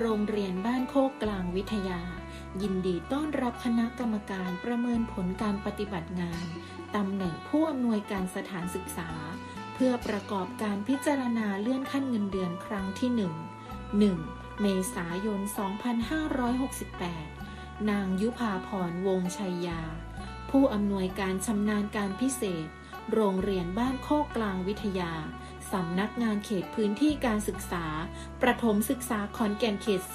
โรงเรียนบ้านโคกกลางวิทยา ยินดีต้อนรับคณะกรรมการประเมินผลการปฏิบัติงานตำแหน่งผู้อำนวยการสถานศึกษา เพื่อประกอบการพิจารณาเลื่อนขั้นเงินเดือนครั้งที่ 1 1 เมษายน 2568 นางยุพาพรวงชัยยา ผู้อำนวยการชำนาญการพิเศษ โรงเรียนบ้านโคกกลางวิทยา สำนักงานเขตพื้นที่การศึกษา ประถมศึกษาขอนแก่นเขต 4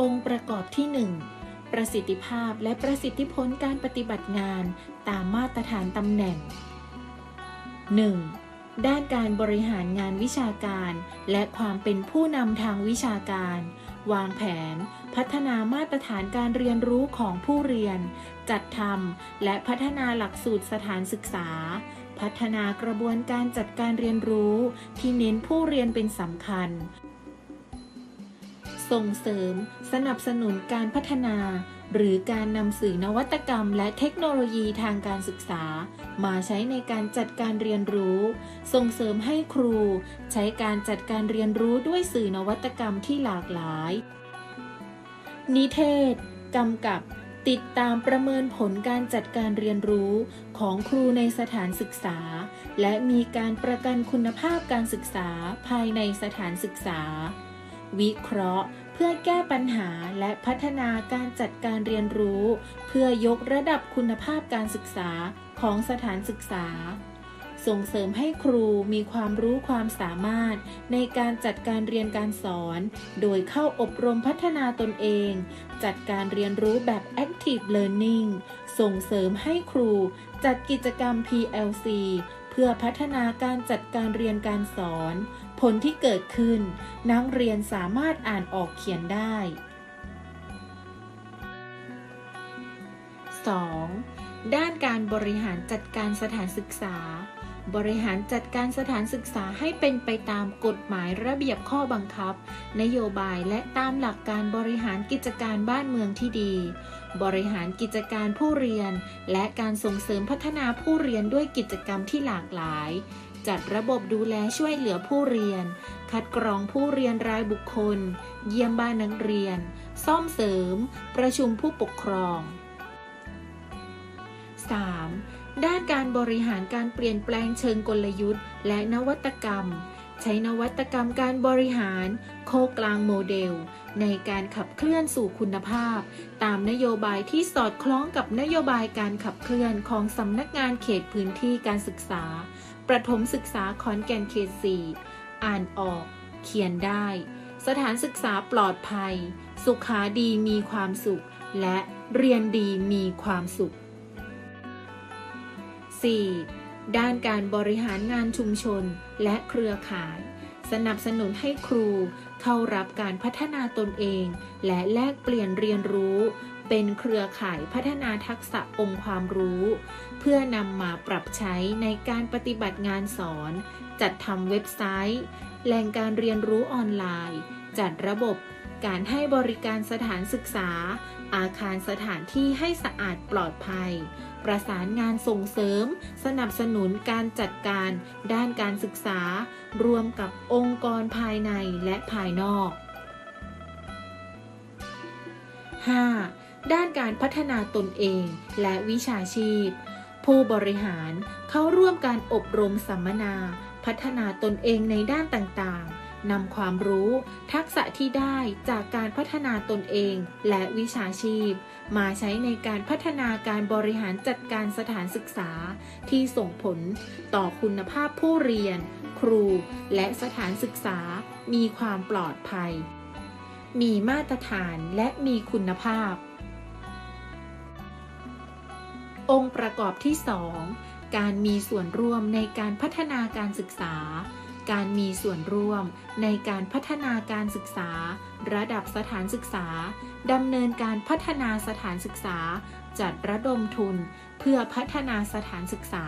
องค์ประกอบที่ 1 ประสิทธิภาพและประสิทธิผลการปฏิบัติงานตามมาตรฐานตำแหน่ง 1. ด้านการบริหารงานวิชาการ และความเป็นผู้นำทางวิชาการ วางแผน พัฒนามาตรฐานการเรียนรู้ของผู้เรียน จัดทำและพัฒนาหลักสูตรสถานศึกษา พัฒนากระบวนการจัดการเรียนรู้ที่เน้นผู้เรียนเป็นสำคัญ ส่งเสริม สนับสนุนการพัฒนา หรือการนำสื่อนวัตกรรม และเทคโนโลยีทางการศึกษา มาใช้ในการจัดการเรียนรู้ ส่งเสริมให้ครู ใช้การจัดการเรียนรู้ด้วยสื่อนวัตกรรมที่หลากหลาย นิเทศกำกับ ติดตามประเมินผลการจัดการเรียนรู้ของครูในสถานศึกษา และมีการประกันคุณภาพการศึกษาภายในสถานศึกษา วิเคราะห์เพื่อแก้ปัญหาและพัฒนาการจัดการเรียนรู้ เพื่อยกระดับคุณภาพการศึกษาของสถานศึกษา ส่งเสริมให้ครูมีความรู้ความสามารถ ในการจัดการเรียนการสอน โดยเข้าอบรมพัฒนาตนเอง จัดการเรียนรู้แบบ Active Learning ส่งเสริมให้ครูจัดกิจกรรม PLC เพื่อพัฒนาการจัดการเรียนการสอน ผลที่เกิดขึ้น นักเรียนสามารถอ่านออกเขียนได้ 2. ด้านการบริหารจัดการสถานศึกษา บริหารจัดการสถานศึกษาให้เป็นไปตามกฎหมายระเบียบข้อบังคับ นโยบายและตามหลักการบริหารกิจการบ้านเมืองที่ดี บริหารกิจการผู้เรียน และการส่งเสริมพัฒนาผู้เรียนด้วยกิจกรรมที่หลากหลาย จัดระบบดูแลช่วยเหลือผู้เรียน คัดกรองผู้เรียนรายบุคคล เยี่ยมบ้านนักเรียน ซ่อมเสริม ประชุมผู้ปกครอง 3. ด้านการบริหารการเปลี่ยนแปลงเชิงกลยุทธ์ และนวัตกรรม ใช้นวัตกรรมการบริหาร โคกลางโมเดล ในการขับเคลื่อนสู่คุณภาพ ตามนโยบายที่สอดคล้องกับนโยบายการขับเคลื่อนของสำนักงานเขตพื้นที่การศึกษา ประถมศึกษาขอนแก่นเขต4อ่านออก เขียนได้ สถานศึกษาปลอดภัย สุขาดีมีความสุข และเรียนดีมีความสุข 4. ด้านการบริหารงานชุมชนและเครือข่าย สนับสนุนให้ครูเข้ารับการพัฒนาตนเอง และแลกเปลี่ยนเรียนรู้ เป็นเครือข่ายพัฒนาทักษะองค์ความรู้ เพื่อนำมาปรับใช้ในการปฏิบัติงานสอน จัดทำเว็บไซต์ แหล่งการเรียนรู้ออนไลน์ จัดระบบการให้บริการสถานศึกษา อาคารสถานที่ให้สะอาดปลอดภัย ประสานงานส่งเสริม สนับสนุนการจัดการด้านการศึกษา รวมกับองค์กรภายในและภายนอก 5. ด้านการพัฒนาตนเองและวิชาชีพ ผู้บริหารเข้าร่วมการอบรมสัมมนา พัฒนาตนเองในด้านต่างๆ นำความรู้ ทักษะที่ได้จากการพัฒนาตนเอง และวิชาชีพ มาใช้ในการพัฒนาการบริหารจัดการสถานศึกษา ที่ส่งผลต่อคุณภาพผู้เรียน ครู และสถานศึกษา มีความปลอดภัย มีมาตรฐานและมีคุณภาพ องค์ประกอบที่ 2 การมีส่วนร่วมในการพัฒนาการศึกษา การมีส่วนร่วมในการพัฒนาการศึกษา ระดับสถานศึกษาดำเนินการพัฒนาสถานศึกษา จัดระดมทุน เพื่อพัฒนาสถานศึกษา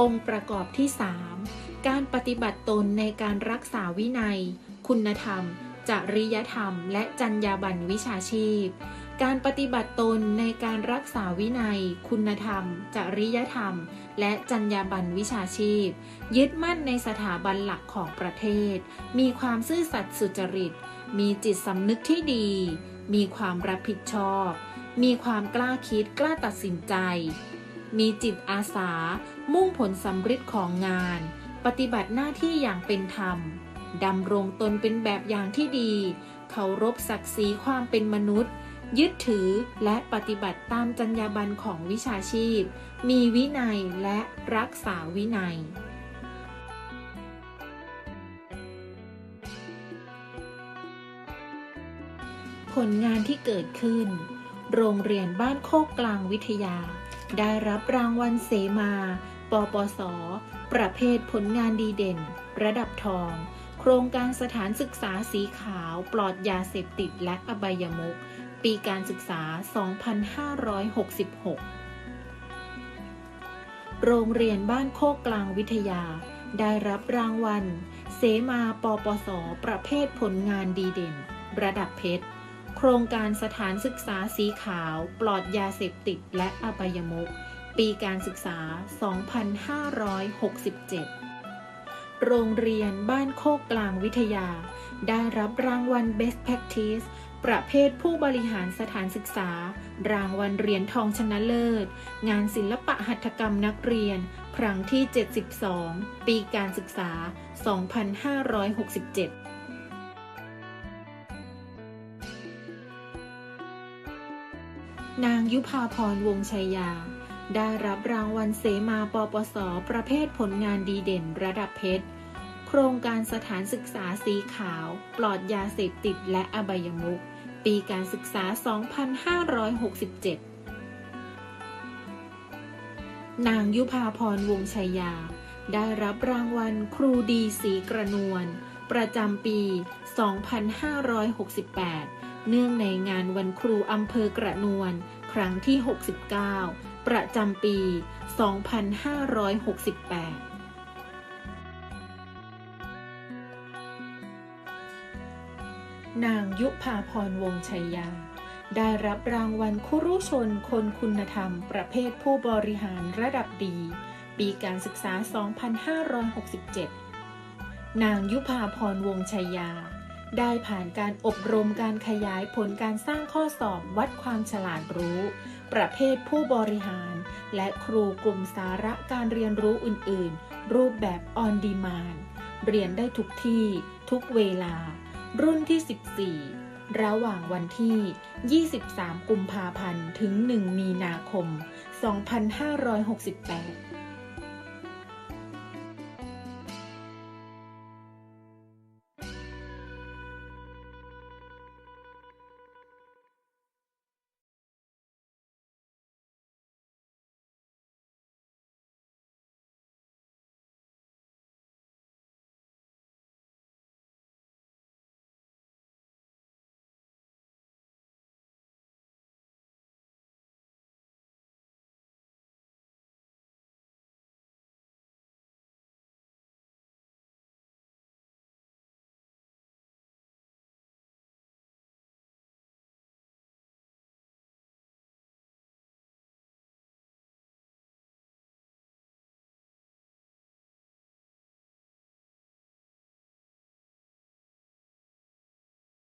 องค์ประกอบที่ 3 การปฏิบัติตนในการรักษาวินัย คุณธรรม จริยธรรม และจรรยาบรรณวิชาชีพ การปฏิบัติตนในการรักษาวินัย คุณธรรม จริยธรรม และจรรยาบรรณวิชาชีพ ยึดมั่นในสถาบันหลักของประเทศ มีความซื่อสัตย์สุจริต มีจิตสำนึกที่ดี มีความรับผิดชอบ มีความกล้าคิดกล้าตัดสินใจ มีจิตอาสา มุ่งผลสำฤทธิ์ของงาน ปฏิบัติหน้าที่อย่างเป็นธรรมดำรงตนเป็นแบบอย่างที่ดี เคารพศักดิ์ศรีความเป็นมนุษย์ ยึดถือและปฏิบัติตามจรรยาบรรณของวิชาชีพ มีวินัยและรักษาวินัยผลงานที่เกิดขึ้น โรงเรียนบ้านโคกกลางวิทยา ได้รับรางวัลเสมา ปปส ประเภทผลงานดีเด่น ระดับทอง โครงการสถานศึกษาสีขาวปลอดยาเสพติดและอบายมุขปีการศึกษา 2566 โรงเรียนบ้านโคกกลางวิทยา ได้รับรางวัล เสมา ปปส ประเภทผลงานดีเด่น ระดับเพชร ครงการสถานศึกษาสีขาว ปลอดยาเสพติดและอบายมุขปีการศึกษา 2567 โรงเรียนบ้านโคกกลางวิทยา ได้รับรางวัล Best Practice ประเภทผู้บริหารสถานศึกษา รางวัลเหรียญทองชนะเลิศ งานศิลปะหัตถกรรมนักเรียน ครั้งที่ 72 ปีการศึกษา 2567 นางยุพาพรวงชัยยา ได้รับรางวัลเสมาปปส ประเภทผลงานดีเด่นระดับเพชร โครงการสถานศึกษาสีขาว ปลอดยาเสพติดและอบายมุขปีการศึกษา 2567 นางยุพาพรวงชัยยา ได้รับรางวัลครูดีสีกระนวล ประจำปี 2568 เนื่องในงานวันครูอำเภอกระนวลครั้งที่ 69 ประจำปี 2568นางยุพาพรวงชัยยา ได้รับรางวัลคุรุชนคนคุณธรรม ประเภทผู้บริหารระดับดี ปีการศึกษา 2567 นางยุพาพรวงชัยยา ได้ผ่านการอบรมการขยายผลการสร้างข้อสอบวัดความฉลาดรู้ ประเภทผู้บริหาร และครูกลุ่มสาระการเรียนรู้อื่น ๆ รูปแบบ on demand เรียนได้ทุกที่ ทุกเวลา รุ่นที่ 14 ระหว่างวันที่ 23 กุมภาพันธ์ ถึง 1 มีนาคม 2568